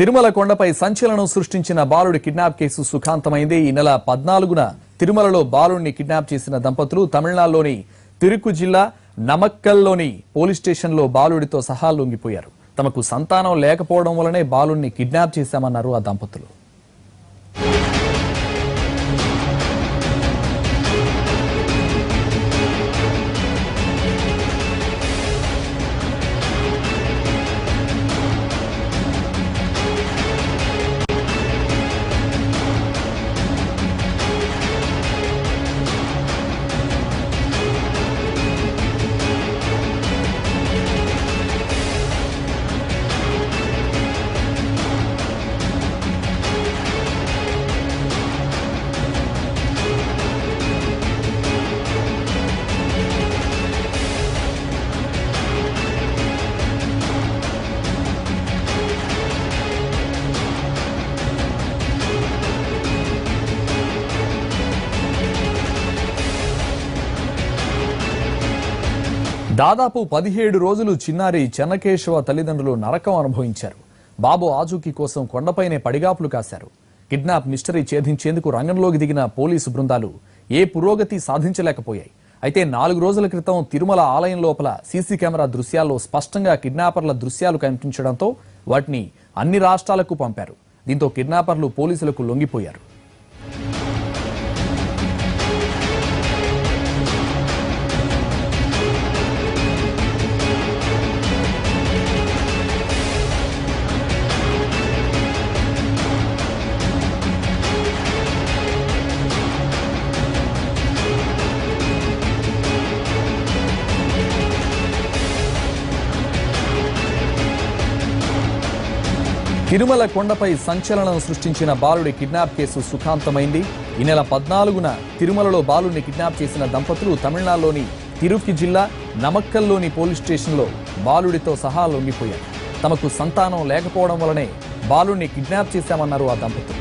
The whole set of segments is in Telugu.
తిరుమల కొండపై సంచలనం సృష్టించిన బాలుడి కిడ్నాప్ కేసు సుఖాంతమైంది. ఈ నెల పద్నాలుగున తిరుమలలో బాలుడిని కిడ్నాప్ చేసిన దంపతులు తమిళనాడులోని తిరుకు జిల్లా నమక్కల్లోని పోలీస్ స్టేషన్లో బాలుడితో సహా లొంగిపోయారు. తమకు సంతానం లేకపోవడం వలనే బాలుడిని కిడ్నాప్ చేశామన్నారు ఆ దంపతులు. దాదాపు పదిహేడు రోజులు చిన్నారి చెన్నకేశవ తల్లిదండ్రులు నరకం అనుభవించారు. బాబు ఆచూకీ కోసం కొండపైనే పడిగాపులు కాశారు. కిడ్నాప్ మిస్టరీ ఛేదించేందుకు రంగంలోకి దిగిన పోలీసు బృందాలు ఏ పురోగతి సాధించలేకపోయాయి. అయితే నాలుగు రోజుల క్రితం తిరుమల ఆలయం లోపల సీసీ కెమెరా దృశ్యాల్లో స్పష్టంగా కిడ్నాపర్ల దృశ్యాలు కనిపించడంతో వాటిని అన్ని రాష్ట్రాలకు పంపారు. దీంతో కిడ్నాపర్లు పోలీసులకు లొంగిపోయారు. తిరుమల కొండపై సంచలనం సృష్టించిన బాలుడి కిడ్నాప్ కేసు సుఖాంతమైంది. ఈ నెల పద్నాలుగున తిరుమలలో బాలుడిని కిడ్నాప్ చేసిన దంపతులు తమిళనాడులోని తిరుకి జిల్లా నమక్కల్లోని పోలీస్ స్టేషన్లో బాలుడితో సహా లొంగిపోయారు. తమకు సంతానం లేకపోవడం వలనే బాలుడిని కిడ్నాప్ చేశామన్నారు ఆ దంపతులు.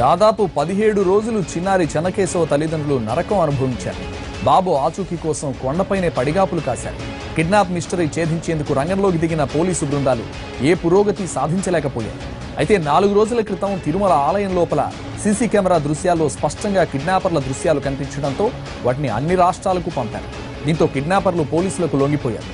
దాదాపు పదిహేడు రోజులు చిన్నారి చెన్నకేశవ తల్లిదండ్రులు నరకం అనుభవించారు. బాబు ఆచూకీ కోసం కొండపైనే పడిగాపులు కాశారు. కిడ్నాప్ మిస్టరీ ఛేదించేందుకు రంగంలోకి దిగిన పోలీసు బృందాలు ఏ పురోగతి సాధించలేకపోయాయి అయితే నాలుగు రోజుల క్రితం తిరుమల ఆలయం లోపల సీసీ కెమెరా దృశ్యాల్లో స్పష్టంగా కిడ్నాపర్ల దృశ్యాలు కనిపించడంతో వాటిని అన్ని రాష్ట్రాలకు పంపారు. దీంతో కిడ్నాపర్లు పోలీసులకు లొంగిపోయారు.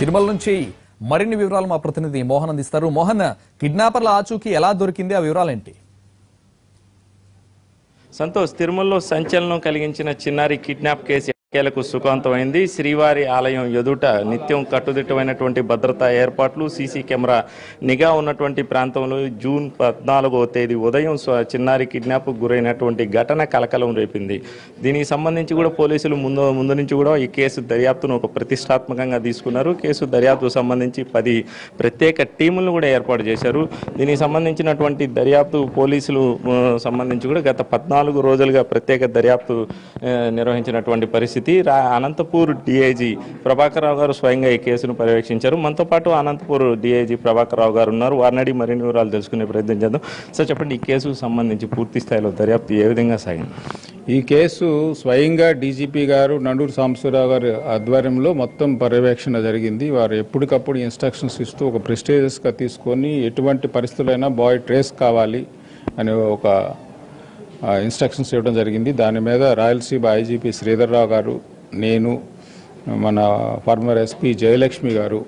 తిరుమల నుంచి మరిన్ని వివరాలు మా ప్రతినిధి మోహన్ అందిస్తారు. మోహన్ కిడ్నాపర్ల ఆచూకీ ఎలా దొరికింది? ఆ వివరాలేంటి? సంతోష్ తిరుమలలో సంచలనం కలిగించిన చిన్నారి కిడ్నాప్ కేసు ఎట్టకేలకు సుఖాంతమైంది. శ్రీవారి ఆలయం ఎదుట నిత్యం కట్టుదిట్టమైనటువంటి భద్రతా ఏర్పాట్లు సీసీ కెమెరా నిఘా ఉన్నటువంటి ప్రాంతంలో జూన్ పద్నాలుగవ తేదీ ఉదయం చిన్నారి కిడ్నాప్ గురైనటువంటి ఘటన కలకలం రేపింది. దీనికి సంబంధించి కూడా పోలీసులు ముందు ముందు నుంచి కూడా ఈ కేసు దర్యాప్తును ఒక ప్రతిష్టాత్మకంగా తీసుకున్నారు. కేసు దర్యాప్తుకు సంబంధించి పది ప్రత్యేక టీములను కూడా ఏర్పాటు చేశారు. దీనికి సంబంధించినటువంటి దర్యాప్తు పోలీసులు సంబంధించి కూడా గత పద్నాలుగు రోజులుగా ప్రత్యేక దర్యాప్తు నిర్వహించినటువంటి పరిస్థితి రా అనంతపూర్ డిఐజీ ప్రభాకర్రావు గారు స్వయంగా ఈ కేసును పర్యవేక్షించారు. మనతో పాటు అనంతపూర్ డిఐజీ ప్రభాకర్రావు గారు ఉన్నారు. వారిని అడిగి మరిన్ని వివరాలు తెలుసుకునే ప్రయత్నం చేద్దాం. సార్ చెప్పండి ఈ కేసుకు సంబంధించి పూర్తి స్థాయిలో దర్యాప్తు ఏ విధంగా సాగింది? ఈ కేసు స్వయంగా డీజీపీ గారు నండూరు సాంబశివరావు గారి ఆధ్వర్యంలో మొత్తం పర్యవేక్షణ జరిగింది. వారు ఎప్పటికప్పుడు ఇన్స్ట్రక్షన్స్ ఇస్తూ ఒక ప్రెస్టేజియస్గా తీసుకొని ఎటువంటి పరిస్థితులైనా బాయ్ ట్రేస్ కావాలి అనే ఒక ఇన్స్ట్రక్షన్స్ ఇవ్వడం జరిగింది. దాని మీద రాయలసీమ ఐజీపీ శ్రీధర్రావు గారు నేను మన ఫార్మర్ ఎస్పీ జయలక్ష్మి గారు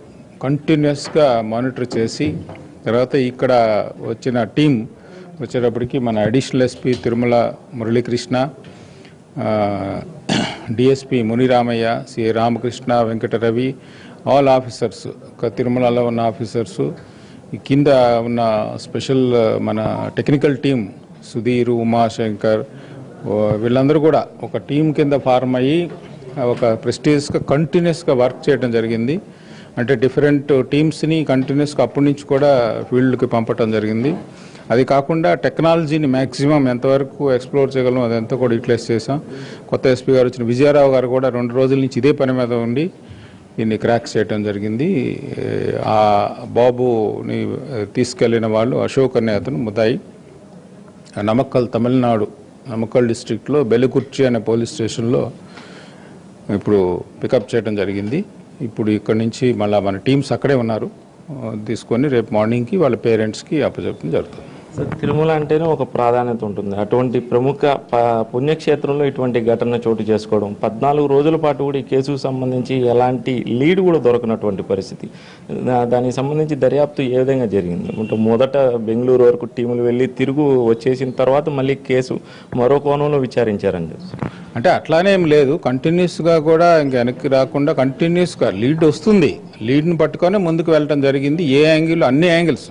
కంటిన్యూస్గా మానిటర్ చేసి తర్వాత ఇక్కడ వచ్చిన టీం వచ్చేటప్పటికి మన additional SP Tirumala Muralikrishna DSP Muniramaiah C Ramakrishna Venkataravi all officers తిరుమలలో ఉన్న ఆఫీసర్స్ కింద ఉన్న స్పెషల్ మన టెక్నికల్ టీం సుధీర్ ఉమాశంకర్ వీళ్ళందరూ కూడా ఒక టీం కింద ఫార్మ్ అయ్యి ఒక ప్రెస్టీజ్గా కంటిన్యూస్గా వర్క్ చేయడం జరిగింది. అంటే డిఫరెంట్ టీమ్స్ని కంటిన్యూస్గా అప్పటి నుంచి కూడా ఫీల్డ్కి పంపటం జరిగింది. అది కాకుండా టెక్నాలజీని మ్యాక్సిమం ఎంతవరకు ఎక్స్ప్లోర్ చేయగలం అదంతా కూడా యూటిలైజ్ చేసాం కొత్త ఎస్పీ గారు వచ్చిన విజయారావు గారు కూడా రెండు రోజుల నుంచి ఇదే పని మీద ఉండి దీన్ని క్రాక్ చేయడం జరిగింది. ఆ బాబుని తీసుకెళ్ళిన వాళ్ళు అశోక్ అనే అతను ముదాయి నమక్కల్ తమిళనాడు నమక్కల్ డిస్ట్రిక్ట్లో బెలుకుర్చి అనే పోలీస్ స్టేషన్లో ఇప్పుడు పికప్ చేయడం జరిగింది. ఇప్పుడు ఇక్కడి నుంచి మళ్ళీ మన టీమ్స్ అక్కడే ఉన్నారు. తీసుకొని రేపు మార్నింగ్కి వాళ్ళ పేరెంట్స్కి అప్పచెప్పడం జరుగుతుంది. తిరుమల అంటేనే ఒక ప్రాధాన్యత ఉంటుంది. అటువంటి ప్రముఖ ప- పుణ్యక్షేత్రంలో ఇటువంటి ఘటన చోటు చేసుకోవడం. పద్నాలుగు రోజుల పాటు కూడా ఈ కేసుకు సంబంధించి ఎలాంటి లీడ్ కూడా దొరకనటువంటి పరిస్థితి. దానికి సంబంధించి దర్యాప్తు ఏ విధంగా జరిగింది? అంటే మొదట బెంగళూరు వరకు టీములు వెళ్ళి తిరుగు వచ్చేసిన తర్వాత మళ్ళీ కేసు మరో కోణంలో విచారించారని చెప్పి అంటే అట్లానే లేదు. కంటిన్యూస్గా కూడా ఇంక వెనక్కి రాకుండా కంటిన్యూస్గా లీడ్ వస్తుంది. లీడ్ని పట్టుకొని ముందుకు వెళ్ళటం జరిగింది. ఏ యాంగిల్ అన్ని యాంగిల్స్.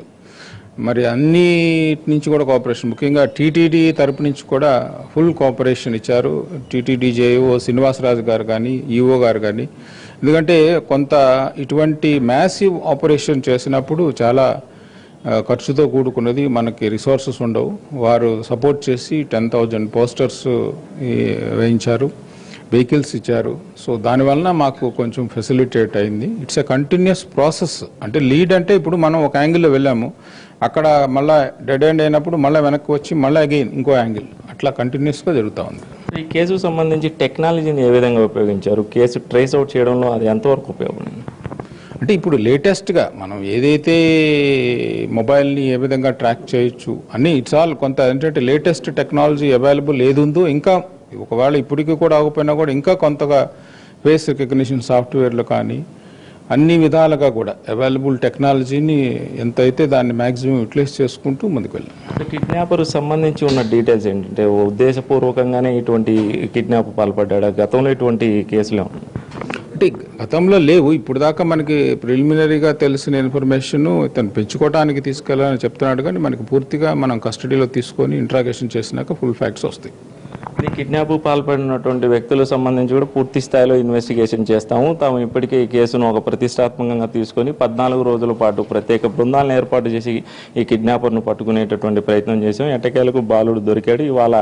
మరి అన్నిటి నుంచి కూడా కోఆపరేషన్ ముఖ్యంగా టీటీడీ తరపు నుంచి కూడా ఫుల్ కోఆపరేషన్ ఇచ్చారు. టీటీడీ జేఓ శ్రీనివాసరాజు గారు కానీ ఈఓ గారు కానీ. ఎందుకంటే కొంత ఇటువంటి మ్యాసివ్ ఆపరేషన్ చేసినప్పుడు చాలా ఖర్చుతో కూడుకున్నది మనకి రిసోర్సెస్ ఉండవు. వారు సపోర్ట్ చేసి టెన్ థౌజండ్ పోస్టర్స్ వేయించారు. వెహికల్స్ ఇచ్చారు. సో దానివలన మాకు కొంచెం ఫెసిలిటేట్ అయింది. ఇట్స్ ఎ కంటిన్యూస్ ప్రాసెస్ అంటే లీడ్ అంటే ఇప్పుడు మనం ఒక యాంగిల్లో వెళ్ళాము. అక్కడ మళ్ళీ డెడ్ ఎండ్ అయినప్పుడు మళ్ళీ వెనక్కి వచ్చి మళ్ళీ అగైన్ ఇంకో యాంగిల్ అట్లా కంటిన్యూస్గా జరుగుతూ ఉంది. ఈ కేసుకు సంబంధించి టెక్నాలజీని ఏ విధంగా ఉపయోగించారు? కేసు ట్రేస్ అవుట్ చేయడంలో అది ఎంతవరకు ఉపయోగపడింది? అంటే ఇప్పుడు లేటెస్ట్గా మనం ఏదైతే మొబైల్ని ఏ విధంగా ట్రాక్ చేయొచ్చు అన్ని ఇట్స్ ఆల్ కొంత ఏంటంటే లేటెస్ట్ టెక్నాలజీ అవైలబుల్ ఏది ఉందో ఇంకా ఒకవేళ ఇప్పటికీ కూడా ఆగిపోయినా కూడా ఇంకా కొంతగా ఫేస్ రికగ్నిషన్ సాఫ్ట్వేర్లు కానీ అన్ని విధాలుగా కూడా అవైలబుల్ టెక్నాలజీని ఎంతైతే దాన్ని మ్యాక్సిమం యూటిలైజ్ చేసుకుంటూ ముందుకు వెళ్ళాం కిడ్నాపర్ సంబంధించి ఉన్న డీటెయిల్స్ ఏంటంటే ఉద్దేశపూర్వకంగానే ఇటువంటి కిడ్నాప్ పాల్పడ్డా గతంలో ఇటువంటి కేసులు? అంటే గతంలో లేవు. ఇప్పుడు దాకా మనకి ప్రిలిమినరీగా తెలిసిన ఇన్ఫర్మేషన్ ఇతను పెంచుకోవడానికి తీసుకెళ్ళాలని చెప్తున్నాడు. కానీ మనకి పూర్తిగా మనం కస్టడీలో తీసుకొని ఇంట్రాగేషన్ చేసినాక ఫుల్ ఫ్యాక్ట్స్ వస్తాయి. ఈ కిడ్నాప్ పాల్పడినటువంటి వ్యక్తులకు సంబంధించి కూడా పూర్తి స్థాయిలో ఇన్వెస్టిగేషన్ చేస్తాము. తాము ఇప్పటికే ఈ కేసును ఒక ప్రతిష్టాత్మకంగా తీసుకొని పద్నాలుగు రోజుల పాటు ప్రత్యేక బృందాలను ఏర్పాటు చేసి ఈ కిడ్నాపర్ను పట్టుకునేటటువంటి ప్రయత్నం చేసాం ఎట్టకేలకు బాలుడు దొరికాడు. ఇవాళ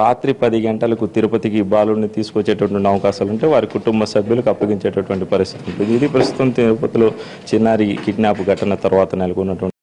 రాత్రి పది గంటలకు తిరుపతికి బాలుడిని తీసుకొచ్చేటటువంటి అవకాశాలు ఉంటే వారి కుటుంబ సభ్యులకు అప్పగించేటటువంటి పరిస్థితి ఉంటుంది. ఇది ప్రస్తుతం తిరుపతిలో చిన్నారి కిడ్నాప్ ఘటన తర్వాత నెలకొన్నటువంటి